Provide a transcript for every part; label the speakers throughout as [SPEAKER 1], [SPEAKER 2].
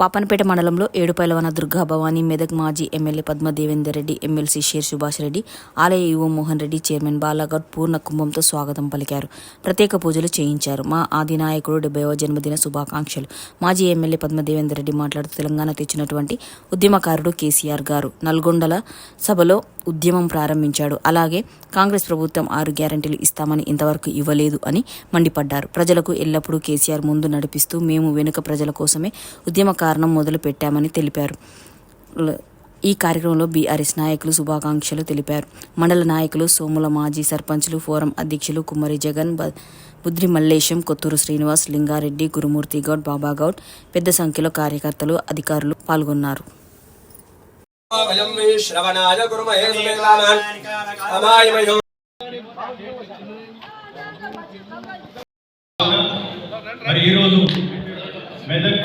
[SPEAKER 1] పాపనపేట మండలంలో ఏడుపైలవన దుర్గా భవానీ మెదక్ మాజీ MLA Padma Devender Reddy MLC Sher Subhash Reddy ఆలయ ఈవో మోహన్ రెడ్డి చైర్మన్ బాలాగౌడ్ పూర్ణ కుంభంతో స్వాగతం పలికారు. ప్రత్యేక పూజలు చేయించారు. మా ఆది నాయకుడు డెబ్బైవ జన్మదిన శుభాకాంక్షలు. మాజీ ఎమ్మెల్యే పద్మ దేవేందర్ రెడ్డి మాట్లాడుతూ తెలంగాణ తెచ్చినటువంటి ఉద్యమకారుడు కేసీఆర్ గారు నల్గొండల సభలో ఉద్యమం ప్రారంభించాడు. అలాగే కాంగ్రెస్ ప్రభుత్వం ఆరు గ్యారంటీలు ఇస్తామని ఇంతవరకు ఇవ్వలేదు అని మండిపడ్డారు. ప్రజలకు ఎల్లప్పుడూ కేసీఆర్ ముందు నడిపిస్తూ మేము వెనుక ప్రజల కోసమే ఉద్యమ కారణం మొదలు పెట్టామని తెలిపారు. ఈ కార్యక్రమంలో బీఆర్ఎస్ నాయకులు శుభాకాంక్షలు తెలిపారు. మండల నాయకులు సోముల మాజీ సర్పంచ్లు ఫోరం అధ్యక్షులు కుమ్మరి జగన్ బ- బుద్రి మల్లేశం కొత్తూరు శ్రీనివాస్ లింగారెడ్డి గురుమూర్తి గౌడ్ బాబాగౌడ్ పెద్ద సంఖ్యలో కార్యకర్తలు అధికారులు పాల్గొన్నారు.
[SPEAKER 2] మెదక్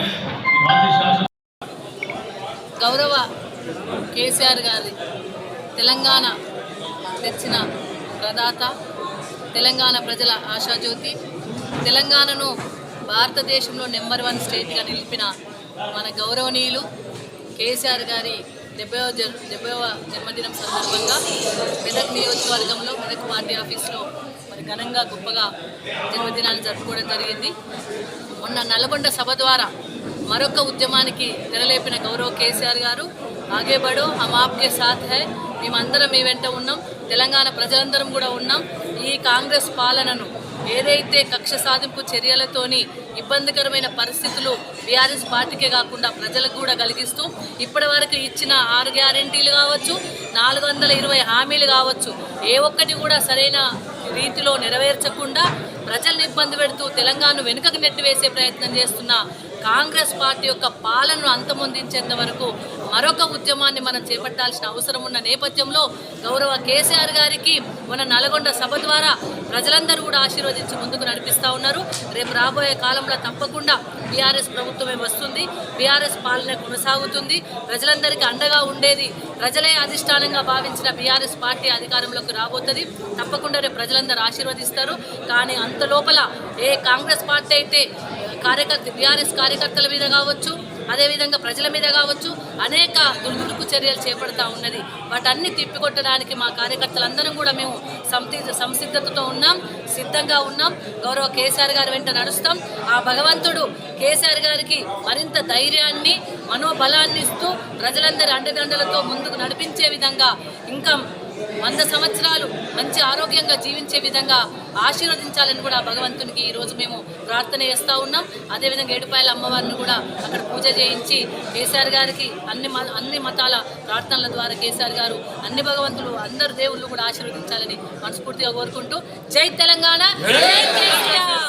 [SPEAKER 2] మాజీ శాసన
[SPEAKER 3] గౌరవ కేసీఆర్ గారి తెలంగాణ తెచ్చిన ప్రదాత తెలంగాణ ప్రజల ఆశాజ్యోతి తెలంగాణను భారతదేశంలో నెంబర్ వన్ స్టేట్గా నిలిపిన మన గౌరవనీయులు కేసీఆర్ గారి డెబ్బైవ జన్ డెబ్బైవ జన్మదినం సందర్భంగా మెదక్ నియోజకవర్గంలో మెదక్ పార్టీ ఆఫీస్లో మరి ఘనంగా గొప్పగా జన్మదినాన్ని జరుపుకోవడం జరిగింది. మొన్న నల్గొండ సభ ద్వారా మరొక ఉద్యమానికి తెరలేపిన గౌరవ్ కేసీఆర్ గారు ఆగే బడో హమ్ ఆప్కే సాథ్ హై మేమందరం మీ వెంట ఉన్నాం తెలంగాణ ప్రజలందరం కూడా ఉన్నాం ఈ కాంగ్రెస్ పాలనను ఏదైతే కక్ష సాధింపు చర్యలతోని ఇబ్బందికరమైన పరిస్థితులు బీఆర్ఎస్ పార్టీకే కాకుండా ప్రజలకు కూడా కలిగిస్తూ ఇప్పటి వరకు ఇచ్చిన ఆరు గ్యారెంటీలు కావచ్చు నాలుగు వందల ఇరవై హామీలు కావచ్చు ఏ ఒక్కటి కూడా సరైన రీతిలో నెరవేర్చకుండా ప్రజల్ని ఇబ్బంది పెడుతూ తెలంగాణను వెనుకకు నెట్టివేసే ప్రయత్నం చేస్తున్న కాంగ్రెస్ పార్టీ యొక్క పాలనను అంతమొందించేంత వరకు మరొక ఉద్యమాన్ని మనం చేపట్టాల్సిన అవసరం ఉన్న నేపథ్యంలో గౌరవ కేసీఆర్ గారికి మన నల్గొండ సభ ద్వారా ప్రజలందరూ కూడా ఆశీర్వదించి ముందుకు నడిపిస్తూ ఉన్నారు. రేపు రాబోయే కాలంలో తప్పకుండా బీఆర్ఎస్ ప్రభుత్వమే వస్తుంది. బీఆర్ఎస్ పాలన కొనసాగుతుంది. ప్రజలందరికీ అండగా ఉండేది ప్రజలే అధిష్టానంగా భావించిన బీఆర్ఎస్ పార్టీ అధికారంలోకి రాబోతుంది. తప్పకుండా రేపు ప్రజలందరూ ఆశీర్వదిస్తారు. కానీ అంత లోపల ఏ కాంగ్రెస్ పార్టీ అయితే కార్యకర్త బీఆర్ఎస్ కార్యకర్తల మీద కావచ్చు అదేవిధంగా ప్రజల మీద కావచ్చు అనేక దుర్దుడుకు చర్యలు చేపడతా ఉన్నది. వాటన్ని తిప్పికొట్టడానికి మా కార్యకర్తలందరం కూడా మేము సంసి సంసిద్ధతతో ఉన్నాం సిద్ధంగా ఉన్నాం. గౌరవ కేసీఆర్ గారి వెంట నడుస్తాం. ఆ భగవంతుడు కేసీఆర్ గారికి మరింత ధైర్యాన్ని మనోబలాన్ని ఇస్తూ ప్రజలందరి అండదండలతో ముందుకు నడిపించే విధంగా ఇంకా వంద సంవత్సరాలు మంచి ఆరోగ్యంగా జీవించే విధంగా ఆశీర్వదించాలని కూడా భగవంతునికి ఈరోజు మేము ప్రార్థన చేస్తూ ఉన్నాం అదేవిధంగా ఏడుపాయల అమ్మవారిని కూడా అక్కడ పూజ చేయించి కేసీఆర్ గారికి అన్ని అన్ని మతాల ప్రార్థనల ద్వారా కేసీఆర్ గారు అన్ని భగవంతులు అందరు దేవుళ్ళు కూడా ఆశీర్వదించాలని మనస్ఫూర్తిగా కోరుకుంటూ జై తెలంగాణ జై కేసీఆర్!